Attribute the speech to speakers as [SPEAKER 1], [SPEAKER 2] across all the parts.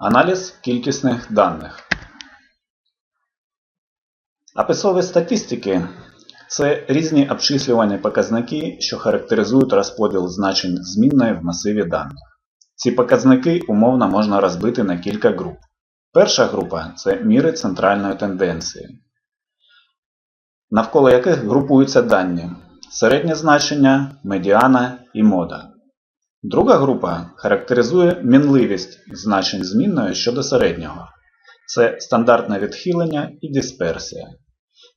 [SPEAKER 1] Аналіз кількісних даних. Описові статистики це різні обчислювані показники, що характеризують розподіл значень змінної в масиві даних. Ці показники умовно можна розбити на кілька груп. Перша група це міри центральної тенденції, навколо яких групуються дані середнє значення, медіана і мода. Друга група характеризує мінливість значень змінної щодо середнього. Це стандартне відхилення і дисперсія.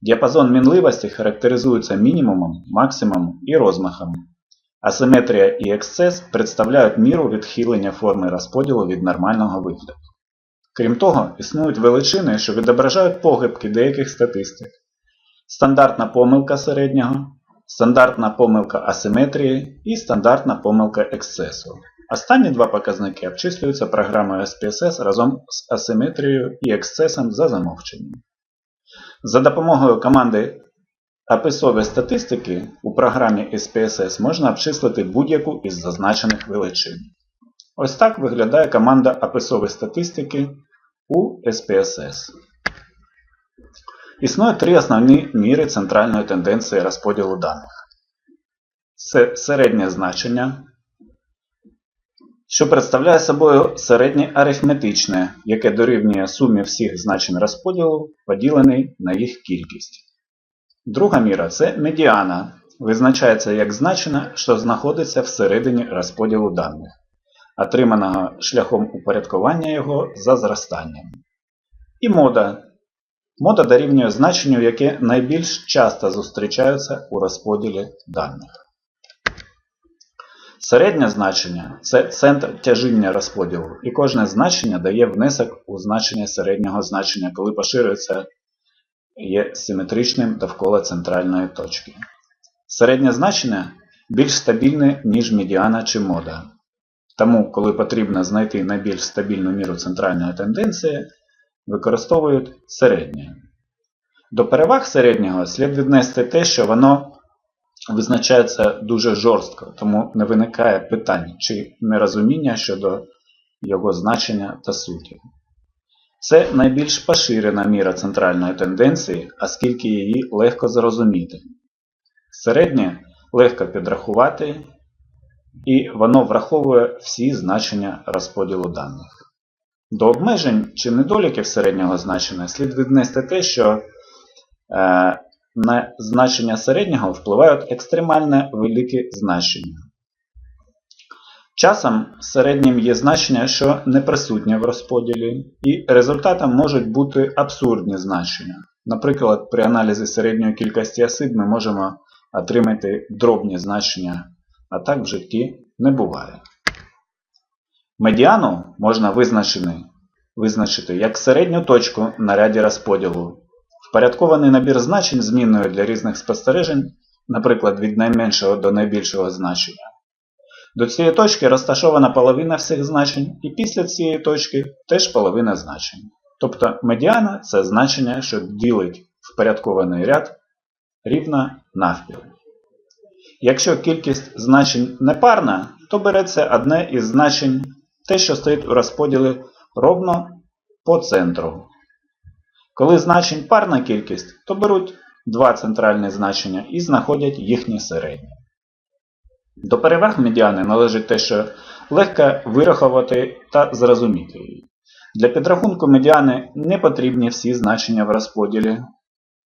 [SPEAKER 1] Діапазон мінливості характеризується мінімумом, максимумом і розмахом. Асиметрія і ексцес представляють міру відхилення форми розподілу від нормального вигляду. Крім того, існують величини, що відображають похибки деяких статистик. Стандартна помилка середнього, стандартна помилка асиметрії і стандартна помилка ексцесу. Останні два показники обчислюються програмою SPSS разом з асиметрією і ексцесом за замовченням. За допомогою команди описові статистики у програмі SPSS можна обчислити будь-яку із зазначених величин. Ось так виглядає команда описові статистики у SPSS. Існує три основні міри центральної тенденції розподілу даних. Це середнє значення, що представляє собою середнє арифметичне, яке дорівнює сумі всіх значень розподілу, поділений на їх кількість. Друга міра це медіана, визначається як значення, що знаходиться всередині розподілу даних, отриманого шляхом упорядкування його за зростанням. І мода. Мода дорівнює значенню, яке найбільш часто зустрічається у розподілі даних. Середнє значення це центр тяжіння розподілу, і кожне значення дає внесок у значення середнього значення, коли поширюється є симетричним довкола центральної точки. Середнє значення більш стабільне, ніж медіана чи мода. Тому, коли потрібно знайти найбільш стабільну міру центральної тенденції, використовують середнє. До переваг середнього слід віднести те, що воно визначається дуже жорстко, тому не виникає питань чи нерозуміння щодо його значення та суті. Це найбільш поширена міра центральної тенденції, оскільки її легко зрозуміти. Середнє легко підрахувати, і воно враховує всі значення розподілу даних. До обмежень чи недоліків середнього значення слід віднести те, що е, на значення середнього впливають екстремально великі значення. Часом середнім є значення, що не присутнє в розподілі, і результатом можуть бути абсурдні значення. Наприклад, при аналізі середньої кількості осіб ми можемо отримати дробні значення, а так в житті не буває. Медіану можна визначити, як середню точку на ряді розподілу. Впорядкований набір значень змінною для різних спостережень, наприклад, від найменшого до найбільшого значення. До цієї точки розташована половина всіх значень, і після цієї точки теж половина значень. Тобто медіана це значення, що ділить впорядкований ряд рівно навпіл. Якщо кількість значень непарна, то береться одне із значень, те, що стоїть у розподілі ровно по центру. Коли значень парна кількість, то беруть два центральні значення і знаходять їхні середні. До переваг медіани належить те, що легко вирахувати та зрозуміти її. Для підрахунку медіани не потрібні всі значення в розподілі.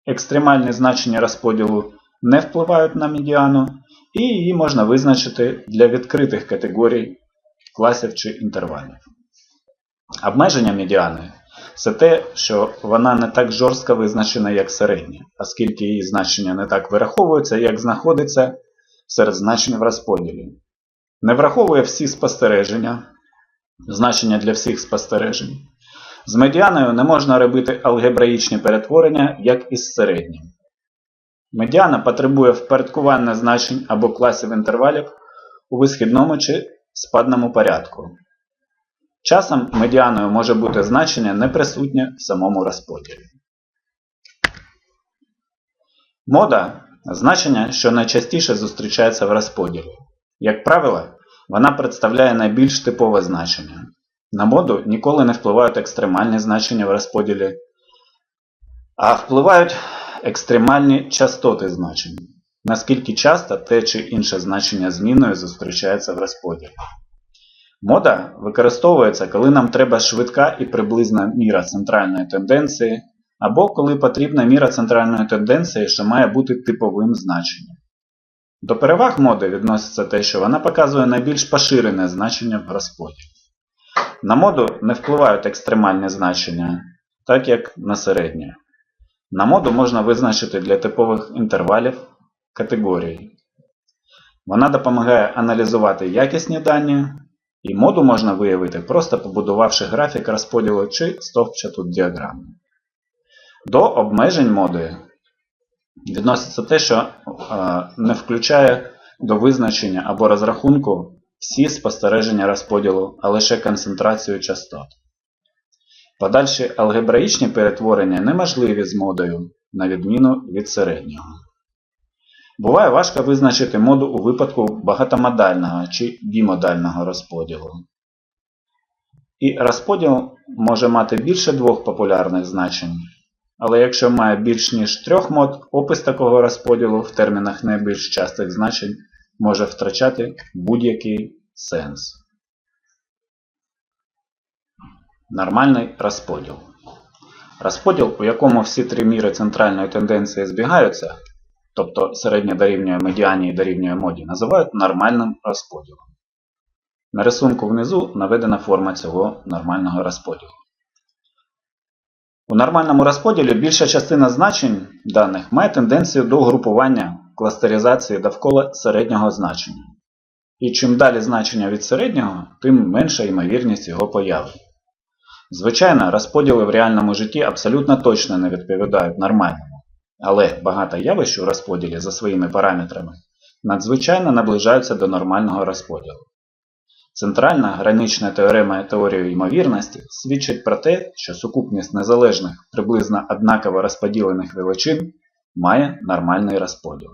[SPEAKER 1] Екстремальні значення розподілу не впливають на медіану, і її можна визначити для відкритих категорій, класів чи інтервалів. Обмеження медіани це те, що вона не так жорстко визначена, як середня, оскільки її значення не так вираховуються, як знаходиться серед значень в розподілі. Не враховує всі спостереження, значення для всіх спостережень. З медіаною не можна робити алгебраїчні перетворення, як із середнім. Медіана потребує впорядкування значень або класів інтервалів у висхідному чи спадному порядку. Часом медіаною може бути значення неприсутнє в самому розподілі. Мода значення, що найчастіше зустрічається в розподілі. Як правило, вона представляє найбільш типове значення. На моду ніколи не впливають екстремальні значення в розподілі, а впливають екстремальні частоти значень. Наскільки часто те чи інше значення зміною зустрічається в розподілі. Мода використовується, коли нам треба швидка і приблизна міра центральної тенденції, або коли потрібна міра центральної тенденції, що має бути типовим значенням. До переваг моди відноситься те, що вона показує найбільш поширене значення в розподілі. На моду не впливають екстремальні значення, так як на середнє. На моду можна визначити для типових інтервалів категорії. Вона допомагає аналізувати якісні дані, і моду можна виявити, просто побудувавши графік розподілу чи стовпчату діаграму. До обмежень моди відноситься те, що не включає до визначення або розрахунку всі спостереження розподілу, а лише концентрацію частот. Подальші алгебраїчні перетворення неможливі з модою, на відміну від середнього. Буває важко визначити моду у випадку багатомодального чи бімодального розподілу. І розподіл може мати більше двох популярних значень. Але якщо має більш ніж трьох мод, опис такого розподілу в термінах найбільш частих значень може втрачати будь-який сенс. Нормальний розподіл. Розподіл, у якому всі три міри центральної тенденції збігаються, тобто середня дорівнює медіані і дорівнює моді, називають нормальним розподілом. На рисунку внизу наведена форма цього нормального розподілу. У нормальному розподілі більша частина значень даних має тенденцію до групування кластеризації довкола середнього значення. І чим далі значення від середнього, тим менша ймовірність його появи. Звичайно, розподіли в реальному житті абсолютно точно не відповідають нормальному, але багато явищ у розподілі за своїми параметрами надзвичайно наближаються до нормального розподілу. Центральна гранична теорема теорії ймовірності свідчить про те, що сукупність незалежних приблизно однаково розподілених величин має нормальний розподіл.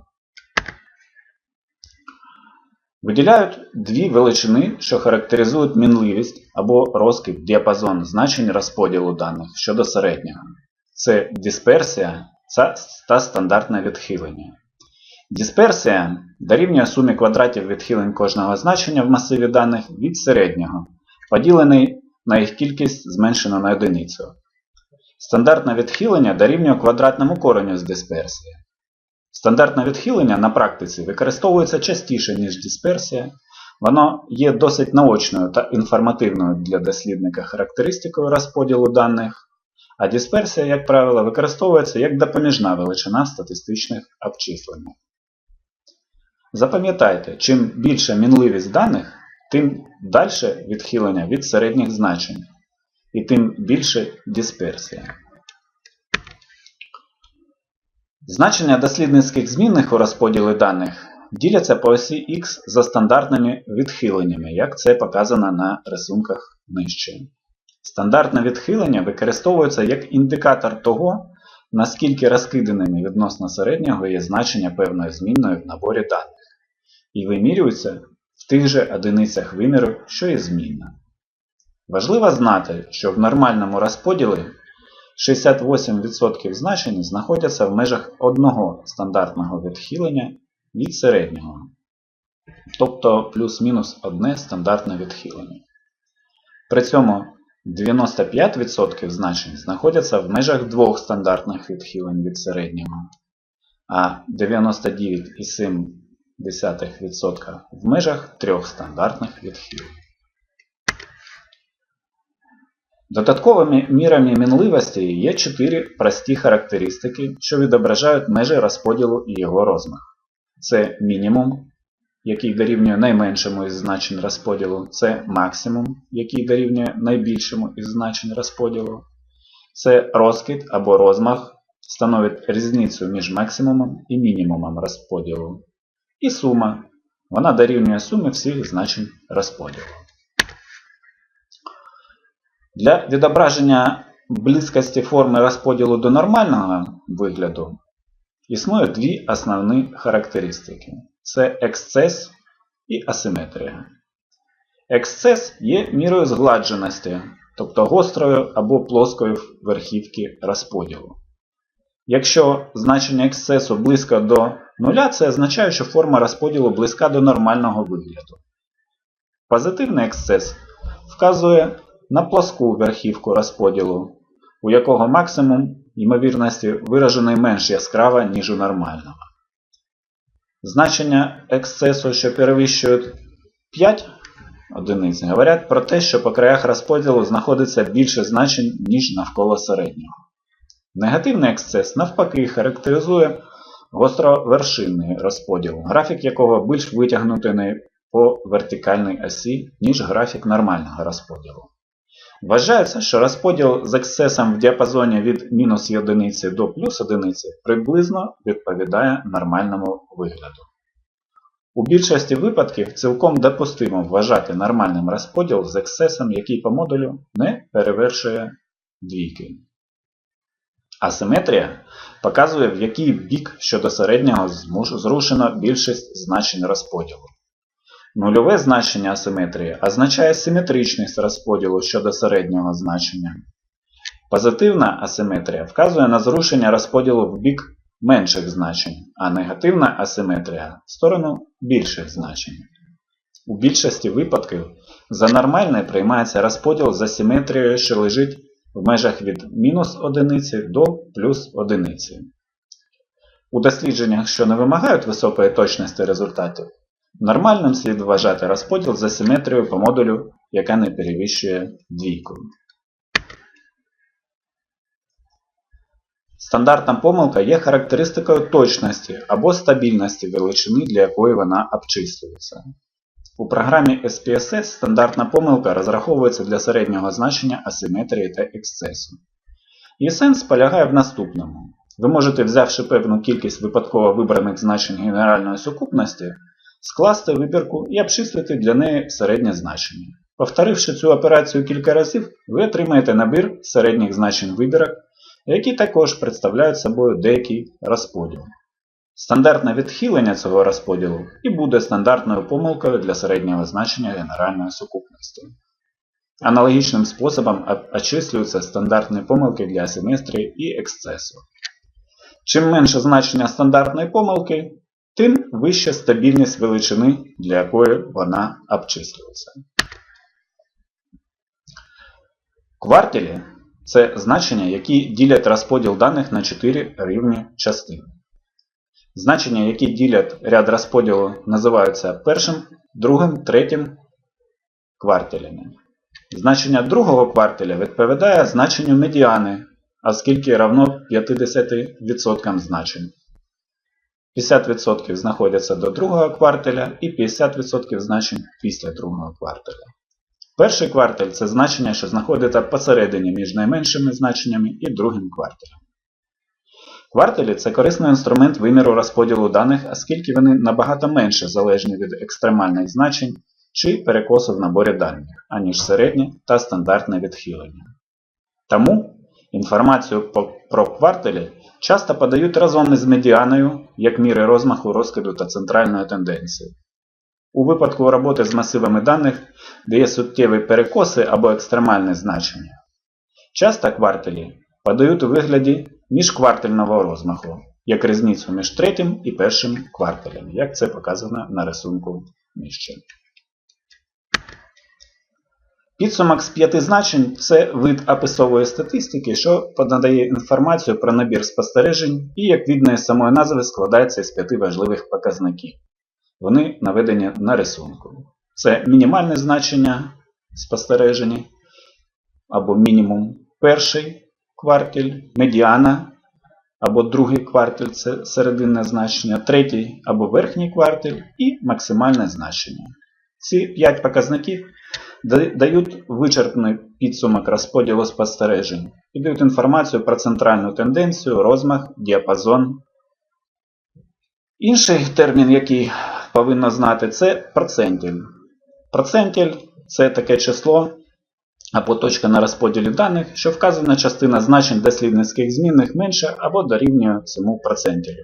[SPEAKER 1] Виділяють дві величини, що характеризують мінливість або розкид діапазон значень розподілу даних щодо середнього. Це дисперсія та стандартне відхилення. Дисперсія дорівнює сумі квадратів відхилень кожного значення в масиві даних від середнього, поділений на їх кількість зменшено на одиницю. Стандартне відхилення дорівнює квадратному кореню з дисперсії. Стандартне відхилення на практиці використовується частіше, ніж дисперсія. Воно є досить наочною та інформативною для дослідника характеристикою розподілу даних, а дисперсія, як правило, використовується як допоміжна величина статистичних обчислень. Запам'ятайте, чим більша мінливість даних, тим далі відхилення від середніх значень, і тим більше дисперсія. Значення дослідницьких змінних у розподілі даних діляться по осі Х за стандартними відхиленнями, як це показано на рисунках нижче. Стандартне відхилення використовується як індикатор того, наскільки розкиданими відносно середнього є значення певної змінної в наборі даних, і вимірюється в тих же одиницях виміру, що і змінна. Важливо знати, що в нормальному розподілі 68% значень знаходяться в межах одного стандартного відхилення від середнього, тобто плюс-мінус одне стандартне відхилення. При цьому 95% значень знаходяться в межах двох стандартних відхилень від середнього, а 99,7% в межах трьох стандартних відхилень. Додатковими мірами мінливості є чотири прості характеристики, що відображають межі розподілу і його розмах. Це мінімум, який дорівнює найменшому із значень розподілу, це максимум, який дорівнює найбільшому із значень розподілу, це розкид або розмах, становить різницю між максимумом і мінімумом розподілу. І сума. Вона дорівнює сумі всіх значень розподілу. Для відображення близькості форми розподілу до нормального вигляду існує дві основні характеристики це ексцес і асиметрія. Ексцес є мірою згладженості, тобто гострою або плоскою верхівки розподілу. Якщо значення ексцесу близько до нуля, це означає, що форма розподілу близька до нормального вигляду. Позитивний ексцес вказує на плоску верхівку розподілу, у якого максимум ймовірності виражений менш яскраво, ніж у нормального. Значення ексцесу, що перевищують 5 одиниць, говорять про те, що по краях розподілу знаходиться більше значень, ніж навколо середнього. Негативний ексцес, навпаки, характеризує гостровершинний розподіл, графік якого більш витягнутий по вертикальній осі, ніж графік нормального розподілу. Вважається, що розподіл з ексцесом в діапазоні від мінус 1 до плюс 1 приблизно відповідає нормальному вигляду. У більшості випадків цілком допустимо вважати нормальним розподіл з ексцесом, який по модулю не перевершує двійки. Асиметрія показує, в який бік щодо середнього зрушено більшість значень розподілу. Нульове значення асиметрії означає симетричність розподілу щодо середнього значення. Позитивна асиметрія вказує на зрушення розподілу в бік менших значень, а негативна асиметрія в сторону більших значень. У більшості випадків за нормальне приймається розподіл за симетрією, що лежить в межах від мінус одиниці до плюс одиниці. У дослідженнях, що не вимагають високої точності результатів, нормальним слід вважати розподіл за симетрією по модулю, яка не перевищує двійку. Стандартна помилка є характеристикою точності або стабільності величини, для якої вона обчислюється. У програмі SPSS стандартна помилка розраховується для середнього значення асиметрії та ексцесу. Її сенс полягає в наступному. Ви можете, взявши певну кількість випадково вибраних значень генеральної сукупності, скласти вибірку і обчислити для неї середнє значення. Повторивши цю операцію кілька разів, ви отримаєте набір середніх значень вибірок, які також представляють собою деякий розподіл. Стандартне відхилення цього розподілу і буде стандартною помилкою для середнього значення генеральної сукупності. Аналогічним способом очислюються стандартні помилки для асиметрії і ексцесу. Чим менше значення стандартної помилки, тим вища стабільність величини, для якої вона обчислюється. Квартилі це значення, які ділять розподіл даних на 4 рівні частини. Значення, які ділять ряд розподілу, називаються першим, другим, третім квартилями. Значення другого квартиля відповідає значенню медіани, оскільки равно 50% значень. 50% знаходяться до другого квартиля і 50% значень після другого квартиля. Перший кварталь це значення, що знаходиться посередині між найменшими значеннями і другим кварталем. Кварталі це корисний інструмент виміру розподілу даних, оскільки вони набагато менше залежні від екстремальних значень чи перекосу в наборі даних, аніж середнє та стандартне відхилення. Тому інформацію про кварталі часто подають разом із медіаною як міри розмаху, розкиду та центральної тенденції. У випадку роботи з масивами даних, де є суттєві перекоси або екстремальне значення, часто кварталі подають у вигляді міжквартального розмаху, як різницю між третім і першим кварталем, як це показано на рисунку нижче. Підсумок з п'яти значень це вид описової статистики, що надає інформацію про набір спостережень і, як видно із самої назви, складається з п'яти важливих показників. Вони наведені на рисунку. Це мінімальне значення спостереження або мінімум перший квартиль, медіана або другий квартиль це серединне значення, третій або верхній квартиль і максимальне значення. Ці 5 показників дають вичерпний підсумок розподілу спостережень і дають інформацію про центральну тенденцію, розмах, діапазон. Інший термін, який повинно знати, це процентіль. Процентіль це таке число або точка на розподілі даних, що вказана частина значень дослідницьких змінних менше або дорівнює цьому процентілю.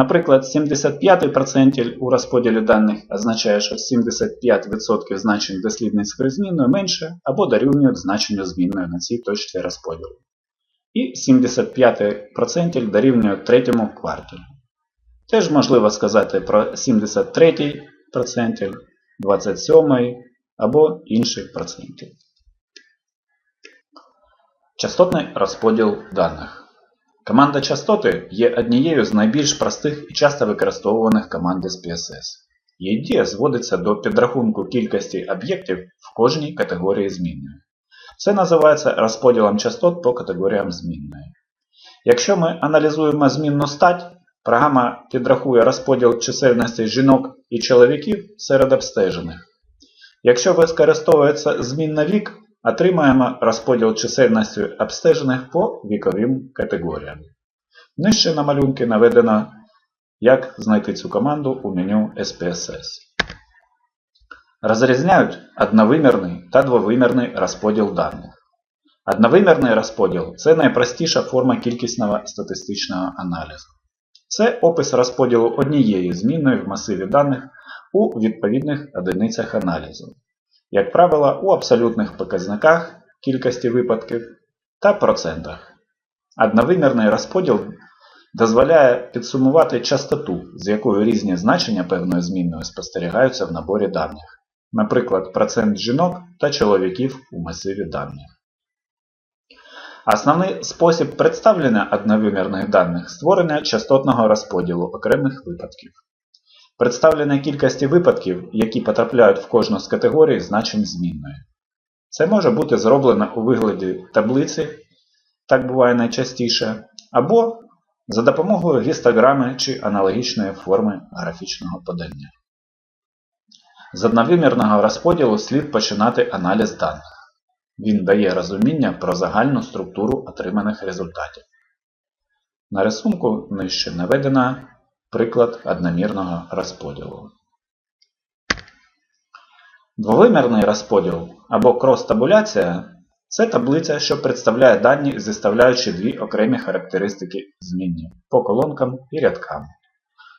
[SPEAKER 1] Наприклад, 75 процентіль у розподілі даних означає, що 75% значень дослідницької змінної менше або дорівнюють значенню змінної на цій точці розподілу. І 75 процентіль дорівнює третьому квартілі. Теж можливо сказати про 73 процентіль, 27 або інших процентів. Частотний розподіл даних. Команда частоти є однією з найбільш простих і часто використовуваних команд SPSS. Її дія зводиться до підрахунку кількості об'єктів в кожній категорії змінної. Це називається розподілом частот по категоріям змінної. Якщо ми аналізуємо змінну стать, програма підрахує розподіл чисельності жінок і чоловіків серед обстежених. Якщо використовується змінна вік, отримаємо розподіл чисельності обстежених по віковим категоріям. Нижче на малюнки наведено, як знайти цю команду у меню SPSS. Розрізняють одновимірний та двовимірний розподіл даних. Одновимірний розподіл це найпростіша форма кількісного статистичного аналізу. Це опис розподілу однієї змінної в масиві даних у відповідних одиницях аналізу як правило, у абсолютних показниках кількості випадків та процентах. Одновимірний розподіл дозволяє підсумувати частоту, з якою різні значення певної змінної спостерігаються в наборі даних, наприклад, процент жінок та чоловіків у масиві даних. Основний спосіб представлення одновимірних даних створення частотного розподілу окремих випадків. Представлення кількості випадків, які потрапляють в кожну з категорій значень змінної. Це може бути зроблено у вигляді таблиці, так буває найчастіше, або за допомогою гістограми чи аналогічної форми графічного подання. З одновимірного розподілу слід починати аналіз даних. Він дає розуміння про загальну структуру отриманих результатів. На рисунку нижче наведена Приклад одномірного розподілу. Двовимірний розподіл або крос-табуляція це таблиця, що представляє дані, зіставляючи дві окремі характеристики змінні по колонкам і рядкам.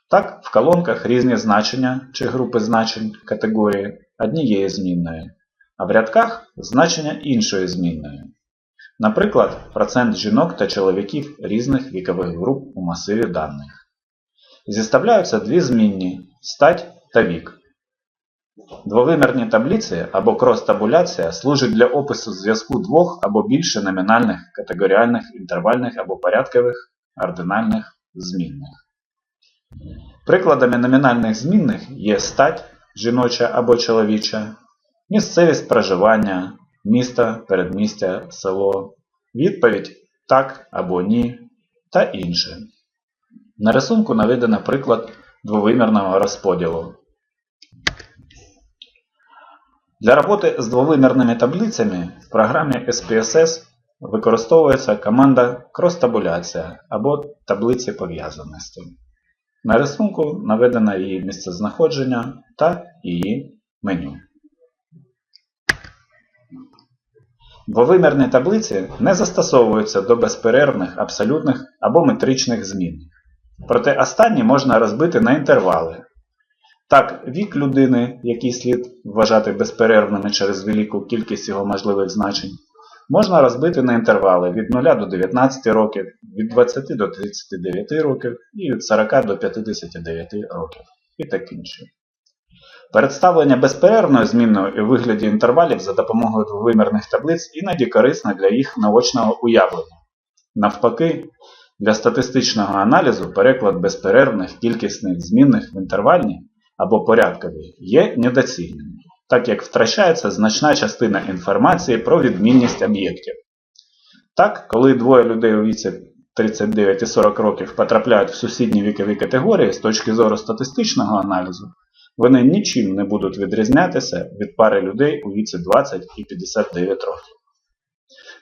[SPEAKER 1] Так, в колонках різні значення чи групи значень категорії однієї змінної, а в рядках значення іншої змінної. Наприклад, процент жінок та чоловіків різних вікових груп у масиві даних. Зіставляються дві змінні стать та вік. Двовимірні таблиці або крос-табуляція служить для опису зв'язку двох або більше номінальних категоріальних інтервальних або порядкових ординальних змінних. Прикладами номінальних змінних є стать жіноча або чоловіча, місцевість проживання, місто, передмістя, село, відповідь так або ні та інше. На рисунку наведено приклад двовимірного розподілу. Для роботи з двовимірними таблицями в програмі SPSS використовується команда крос-табуляція або таблиці пов'язаності. На рисунку наведено її місцезнаходження та її меню. Двовимірні таблиці не застосовуються до безперервних абсолютних або метричних змін. Проте останні можна розбити на інтервали. Так, вік людини, який слід вважати безперервними через велику кількість його можливих значень, можна розбити на інтервали від 0 до 19 років, від 20 до 39 років і від 40 до 59 років і так інше. Представлення безперервної змінної у вигляді інтервалів за допомогою двовимірних таблиць іноді корисно для їх наочного уявлення. Навпаки, для статистичного аналізу переклад безперервних кількісних змінних в інтервальні або порядкові є недоцільним, так як втрачається значна частина інформації про відмінність об'єктів. Так, коли двоє людей у віці 39 і 40 років потрапляють в сусідні вікові категорії з точки зору статистичного аналізу, вони нічим не будуть відрізнятися від пари людей у віці 20 і 59 років.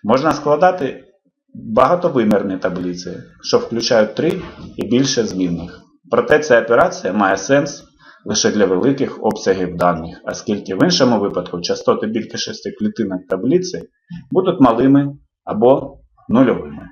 [SPEAKER 1] Можна складати багатовимірні таблиці, що включають три і більше змінних. Проте ця операція має сенс лише для великих обсягів даних, оскільки в іншому випадку частоти більше шести клітинок таблиці будуть малими або нульовими.